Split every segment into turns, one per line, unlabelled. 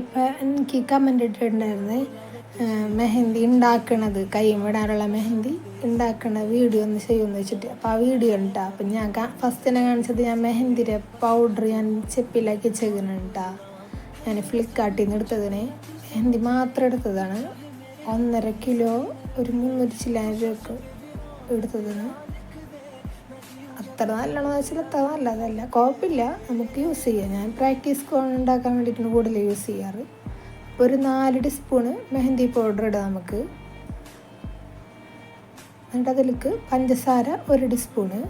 അപ്പം എനിക്ക് കമന്റ് ഇട്ടിട്ടുണ്ടായിരുന്നേ. മെഹന്തി ഉണ്ടാക്കണത് കൈയും വിടാനുള്ള മെഹന്തി ഉണ്ടാക്കണ വീഡിയോ ഒന്ന് ചെയ്യുമെന്ന് വെച്ചിട്ട്. അപ്പോൾ ആ വീഡിയോ ഉണ്ടാ അപ്പം ഞാൻ ഫസ്റ്റ് തന്നെ കാണിച്ചത് ഞാൻ മെഹന്തിയുടെ പൗഡർ ഞാൻ ചെപ്പിലാക്കി ചെയ്യുന്നുണ്ടാ ഞാൻ ഫ്ലിപ്കാർട്ടിൽ നിന്ന് എടുത്തതിന്. മെഹന്തി മാത്രം എടുത്തതാണ്. ഒന്നര കിലോ ഒരു മുന്നൂറ്റി ചില്ലായിരം രൂപക്ക് എടുത്തതിന്. അത്ര നല്ലോണം വെച്ചാൽ അത്ര നല്ലതല്ല. കുഴപ്പമില്ല. നമുക്ക് യൂസ് ചെയ്യാം. ഞാൻ പ്രാക്ടീസ് ഉണ്ടാക്കാൻ വേണ്ടിയിട്ടാണ് കൂടുതൽ യൂസ് ചെയ്യാറ്. ഒരു നാല് ടീസ്പൂണ് മെഹന്തി പൗഡർ ഇടാം നമുക്ക്. എന്നിട്ട് അതിലേക്ക് പഞ്ചസാര ഒരു ടീസ്പൂണ്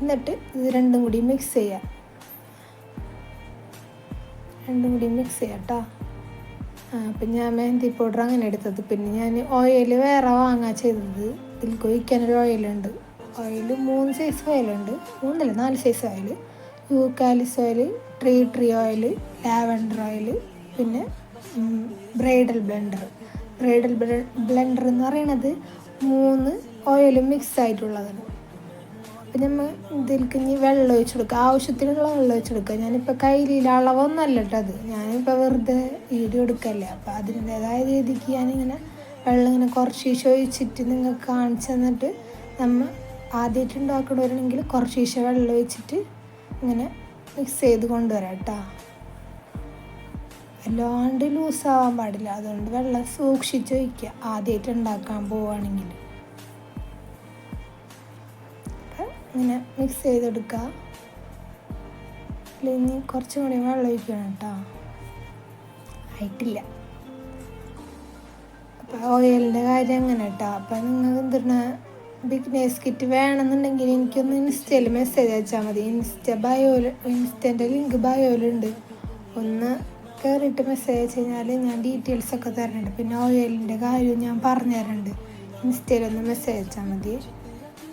എന്നിട്ട് ഇത് രണ്ടും കൂടി മിക്സ് ചെയ്യാം. രണ്ടും കൂടി മിക്സ് ചെയ്യാം കേട്ടോ അപ്പം ഞാൻ മെഹന്തി പൗഡർ അങ്ങനെ എടുത്തത്. പിന്നെ ഞാൻ ഓയിൽ വേറെ വാങ്ങാ ചെയ്തത്. ഇതിൽ ഒഴിക്കാനൊരു ഓയിലുണ്ട് ഓയിൽ മൂന്ന് സൈസ് ഓയിലുണ്ട് മൂന്നല്ല നാല് size oil eucalyptus oil tree tree oil lavender oil പിന്നെ ബ്രൈഡൽ ബ്ലെൻഡർ. ബ്രൈഡൽ ബ്ലെൻഡർ എന്ന് പറയണത് മൂന്ന് ഓയിലും മിക്സ് ആയിട്ടുള്ളതാണ്. അപ്പം നമ്മൾ ഇതിലേക്ക് ഇനി വെള്ളം ഒഴിച്ചു കൊടുക്കുക ആവശ്യത്തിനുള്ള വെള്ളം ഒഴിച്ചു കൊടുക്കുക ഞാനിപ്പോൾ കയ്യിൽ അളവൊന്നല്ല കേട്ടോ അത്. ഞാനിപ്പോൾ വെറുതെ ഈടി കൊടുക്കല്ല അപ്പോൾ അതിന്റേതായ രീതിക്ക് ഞാനിങ്ങനെ വെള്ളം ഇങ്ങനെ കുറച്ച് ഒഴിച്ചിട്ട് നിങ്ങൾക്ക് കാണിച്ചു തന്നിട്ട് നമ്മൾ ആദ്യമായിട്ട് ഉണ്ടാക്കണവരാണെങ്കിൽ കുറച്ച് ഈശ വെള്ളം വെച്ചിട്ട് ഇങ്ങനെ മിക്സ് ചെയ്ത് കൊണ്ടുവരാം കേട്ടോ വല്ലാണ്ട് ലൂസാവാൻ പാടില്ല. അതുകൊണ്ട് വെള്ളം സൂക്ഷിച്ച് വയ്ക്കുക ആദ്യമായിട്ട് ഉണ്ടാക്കാൻ പോവുകയാണെങ്കിൽ. ഇങ്ങനെ മിക്സ് ചെയ്തെടുക്കുക. ഇനി കുറച്ചും കൂടി വെള്ളം ഒഴിക്കണം കേട്ടോ ആയിട്ടില്ല. അപ്പം ഓയിലിന്റെ കാര്യം അങ്ങനെ കേട്ടോ അപ്പം നിങ്ങൾ എന്തിനാ ബിഗ്നേഴ്സ് കിറ്റ് വേണമെന്നുണ്ടെങ്കിൽ എനിക്കൊന്ന് ഇൻസ്റ്റയിൽ മെസ്സേജ് അയച്ചാൽ മതി. ഇൻസ്റ്റ ബയോ ഇൻസ്റ്റന്റെ ലിങ്ക് ബയോയിലുണ്ട് ഒന്ന് കയറിയിട്ട് മെസ്സേജ് അയച്ചു കഴിഞ്ഞാൽ ഞാൻ ഡീറ്റെയിൽസ് ഒക്കെ തരുന്നുണ്ട് പിന്നെ ഓയിലിന്റെ കാര്യവും ഞാൻ പറഞ്ഞു തരുന്നുണ്ട് ഇൻസ്റ്റയിലൊന്ന് മെസ്സേജ് അയച്ചാൽ മതി.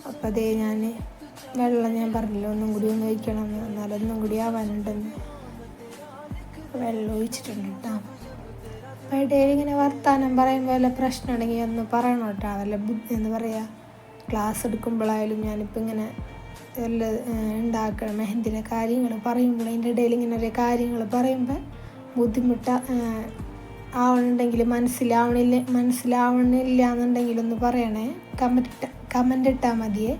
അപ്പോൾ അതേ ഞാൻ വെള്ളം ഞാൻ പറഞ്ഞില്ല ഒന്നും കൂടി ഒന്ന് ഒഴിക്കണം എന്ന്. പറഞ്ഞാൽ ഒന്നും കൂടി ആവാനുണ്ടെന്ന്. വെള്ളം ഒഴിച്ചിട്ടുണ്ട് കേട്ടോ. അപ്പോൾ ഇടയിൽ ഇങ്ങനെ വർത്താനം പറയുമ്പോൾ വല്ല പ്രശ്നമുണ്ടെങ്കിൽ ഒന്ന് പറയണം കേട്ടോ? വല്ല ബുദ്ധി എന്ന് പറയുക ക്ലാസ് എടുക്കുമ്പോഴായാലും ഞാനിപ്പോൾ ഇങ്ങനെ എല്ലാം ഉണ്ടാക്കണം മെഹന്തിന്റെ കാര്യങ്ങൾ പറയുമ്പോൾ അതിന്റെ ഇടയിൽ ഇങ്ങനെ ഒരു കാര്യങ്ങൾ പറയുമ്പോൾ ബുദ്ധിമുട്ട ആവണുണ്ടെങ്കിൽ മനസ്സിലാവണില്ല മനസ്സിലാവണില്ല എന്നുണ്ടെങ്കിൽ ഒന്ന് പറയണേ. കമന്റ് കമന്റ് ഇട്ടാൽ മതിയേ.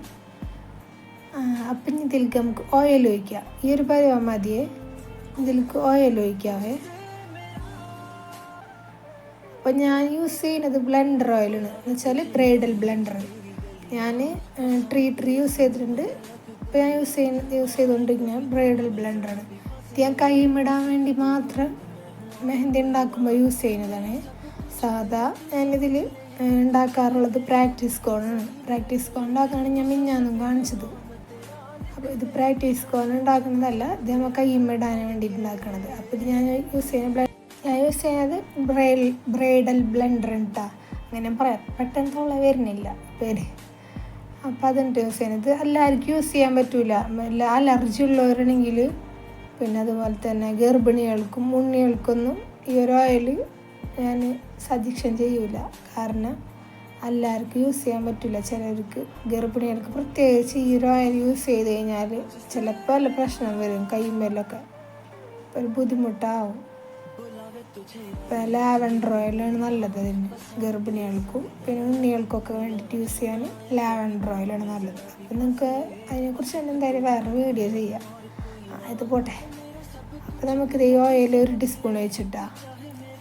അപ്പം ഇതിലേക്ക് നമുക്ക് ഓയിൽ ഒഴിക്കാം. ഈ ഒരു പരുവം മതിയേ. ഇതിലേക്ക് ഓയിൽ ഒഴിക്കാവേ. അപ്പോൾ ഞാൻ യൂസ് ചെയ്യുന്നത് ബ്ലെൻഡർ ഓയിലാണ് എന്ന് വെച്ചാൽ ബ്രൈഡൽ ബ്ലെൻഡർ ഞാൻ ട്രീ ട്രീ യൂസ് ചെയ്തിട്ടുണ്ട്. ഇപ്പോൾ ഞാൻ യൂസ് ചെയ്യുന്ന യൂസ് ചെയ്തുകൊണ്ടിരിക്കുന്ന ബ്രൈഡൽ ബ്ലെൻഡറാണ് ഇത് ഞാൻ കൈമിടാൻ വേണ്ടി മാത്രം മെഹന്തി ഉണ്ടാക്കുമ്പോൾ യൂസ് ചെയ്യുന്നതാണ്. സാധാ ഞാനിതിൽ ഉണ്ടാക്കാറുള്ളത് പ്രാക്ടീസ് കോണാണ് പ്രാക്ടീസ് കോൺ ഉണ്ടാക്കാണ് ഞാൻ മിഞ്ഞാന്നും കാണിച്ചത്. അപ്പോൾ ഇത് പ്രാക്ടീസ് കോൺ ഉണ്ടാക്കുന്നതല്ല ഇത് നമ്മൾ കൈമിടാൻ വേണ്ടി ഉണ്ടാക്കണത്. അപ്പോൾ ഇത് ഞാൻ യൂസ് ചെയ്യുന്ന ഞാൻ യൂസ് ചെയ്യുന്നത് ബ്രൈൽ ബ്രൈഡൽ ബ്ലെൻഡർ ഉണ്ടാ അങ്ങനെ പറയാം. പെട്ടെന്നുള്ള വരുന്നില്ല. പേര്. അപ്പോൾ അതുണ്ട് യൂസ് ചെയ്യുന്നത്. എല്ലാവർക്കും യൂസ് ചെയ്യാൻ പറ്റില്ല എല്ലാ അലർജി ഉള്ളവരാണെങ്കിൽ പിന്നെ അതുപോലെ തന്നെ ഗർഭിണികൾക്കും ഉണ്ണികൾക്കൊന്നും ഈ ഒരു ഓയിൽ ഞാൻ സജഷൻ ചെയ്യൂല. കാരണം എല്ലാവർക്കും യൂസ് ചെയ്യാൻ പറ്റില്ല ചിലർക്ക് ഗർഭിണികൾക്ക് പ്രത്യേകിച്ച് ഈ ഒരു ഓയിൽ യൂസ് ചെയ്ത് കഴിഞ്ഞാൽ ചിലപ്പോൾ വല്ല പ്രശ്നം വരും. കൈമേലൊക്കെ. ഒരു ബുദ്ധിമുട്ടാവും. ഇപ്പം ലാവൻഡർ ഓയിലാണ് നല്ലത് അതിന്. ഗർഭിണികൾക്കും പിന്നെ ഉണ്ണികൾക്കൊക്കെ വേണ്ടിയിട്ട് യൂസ് ചെയ്യാൻ ലാവൻഡർ ഓയിലാണ് നല്ലത്. അപ്പം നിങ്ങൾക്ക് അതിനെക്കുറിച്ച് തന്നെ എന്തായാലും വേറെ വീഡിയോ ചെയ്യാം. ഇത് പോട്ടെ. അപ്പം നമുക്കിത് ഈ ഓയിൽ ഒരു ടീസ്പൂൺ വെച്ചിട്ടാ.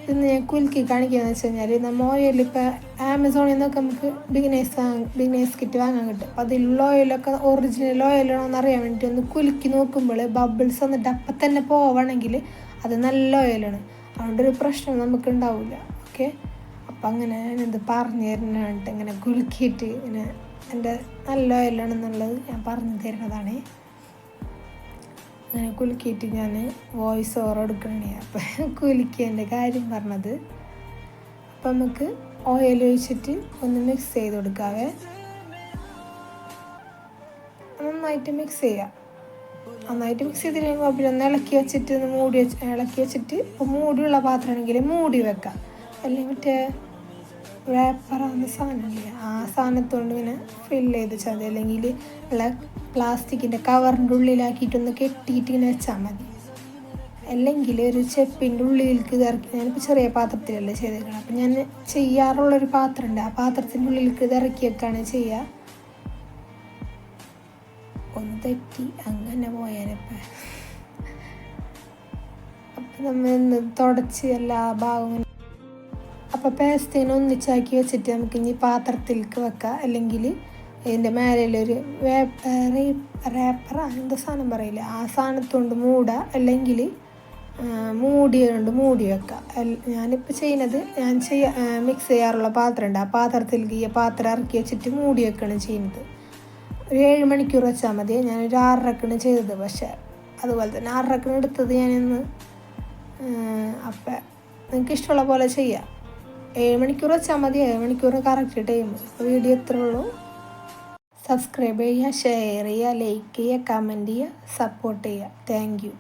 ഇത് ഞാൻ കുലുക്കി കാണിക്കുകയെന്ന് വെച്ച് കഴിഞ്ഞാൽ നമ്മൾ ഓയിൽ ഇപ്പോൾ ആമസോണിൽ നിന്നൊക്കെ നമുക്ക് ബിഗിനേഴ്സ് ബിഗ്നേഴ്സ് കിറ്റ് വാങ്ങാൻ കിട്ടും. അപ്പോൾ അതിലുള്ള ഓയിലൊക്കെ ഒറിജിനൽ ഓയിലാണോ എന്ന് അറിയാൻ വേണ്ടി ഒന്ന് കുലുക്കി നോക്കുമ്പോൾ ബബിൾസ് വന്നിട്ട് അപ്പം തന്നെ പോവണമെങ്കിൽ അത് നല്ല ഓയിലാണ് അതുകൊണ്ടൊരു പ്രശ്നം നമുക്ക് ഉണ്ടാവില്ല ഓക്കെ അപ്പം അങ്ങനെ ഞാനിത് പറഞ്ഞു തരുന്നതായിട്ട് ഇങ്ങനെ കുലുക്കിയിട്ട് ഇങ്ങനെ എന്റെ നല്ല ഓയിലാണെന്നുള്ളത് ഞാൻ പറഞ്ഞു തരുന്നതാണ്. അങ്ങനെ കുലുക്കിയിട്ട് ഞാൻ വോയിസ് ഓവർ എടുക്കണേ. അപ്പം കുലുക്കിയതിന്റെ കാര്യം പറഞ്ഞത്. അപ്പം നമുക്ക് ഓയിൽ ഒഴിച്ചിട്ട് ഒന്ന് മിക്സ് ചെയ്ത് കൊടുക്കാവേ. നന്നായിട്ട് മിക്സ് ചെയ്യാം. നന്നായിട്ട് മിക്സ് ചെയ്ത് കഴിയുമ്പോൾ ഒന്ന് ഇളക്കി വെച്ചിട്ട് മൂടി വെച്ച് ഇളക്കി വെച്ചിട്ട് ഇപ്പോൾ മൂടിയുള്ള പാത്രമാണെങ്കിൽ മൂടി വെക്കാം. അല്ലെങ്കിൽ മറ്റേ വേപ്പറാകുന്ന സാധനമില്ല? ആ സാധനത്തോണ്ട് ഇങ്ങനെ ഫില്ല് ചെയ്ത് വെച്ചാൽ മതി. അല്ലെങ്കിൽ ഉള്ള പ്ലാസ്റ്റിക്കിന്റെ കവറിന്റെ ഉള്ളിലാക്കിയിട്ടൊന്ന് കെട്ടിയിട്ട് ഇങ്ങനെ വെച്ചാൽ മതി. അല്ലെങ്കിൽ ഒരു ചെപ്പിന്റെ ഉള്ളിലേക്ക് ഇറക്കി ഞാനിപ്പോൾ ചെറിയ പാത്രത്തിലല്ലേ ചെയ്തേക്കണം. അപ്പം ഞാൻ ചെയ്യാറുള്ളൊരു പാത്രമുണ്ട് ആ പാത്രത്തിന്റെ ഉള്ളിലേക്ക് ഇത് ഇറക്കി വെക്കാണ് ചെയ്യുക തെറ്റി അങ്ങനെ പോയാനപ്പ. അപ്പം നമ്മൾ തുടച്ച് എല്ലാ ഭാഗവും അപ്പോൾ പേസ്തേനെ ഒന്നിച്ചാക്കി വെച്ചിട്ട് നമുക്ക് ഇനി പാത്രത്തിലേക്ക് വെക്കാം. അല്ലെങ്കിൽ ഇതിന്റെ മേലൊരു റേപ്പർ അങ്ങനത്തെ സാധനം പറയില്ല? ആ സാധനത്തുകൊണ്ട് മൂടുക അല്ലെങ്കിൽ മൂടിയുണ്ട് മൂടി വെക്കുക ഞാനിപ്പോൾ ചെയ്യുന്നത് ഞാൻ ചെയ്യ മിക്സ് ചെയ്യാറുള്ള പാത്രമുണ്ട് ആ പാത്രത്തിലേക്ക് ഈ പാത്രം ഇറക്കി വെച്ചിട്ട് മൂടി വെക്കുകയാണ് ചെയ്യുന്നത്. ഒരു ഏഴ് മണിക്കൂർ വെച്ചാൽ മതി. ഞാനൊരു ആറരക്കാണ് ചെയ്തത്. പക്ഷേ അതുപോലെ തന്നെ ആറരക്കാണ് എടുത്തത് ഞാനിന്ന്. അപ്പം നിങ്ങൾക്ക് ഇഷ്ടമുള്ള പോലെ ചെയ്യാം. ഏഴ് മണിക്കൂർ വെച്ചാൽ മതി. ഏഴ് മണിക്കൂർ കറക്റ്റ് ടൈം അപ്പോൾ വീഡിയോ എത്ര ഉള്ളൂ. സബ്സ്ക്രൈബ് ചെയ്യുക ഷെയർ ചെയ്യുക ലൈക്ക് ചെയ്യുക കമന്റ് ചെയ്യുക സപ്പോർട്ട് ചെയ്യുക. താങ്ക്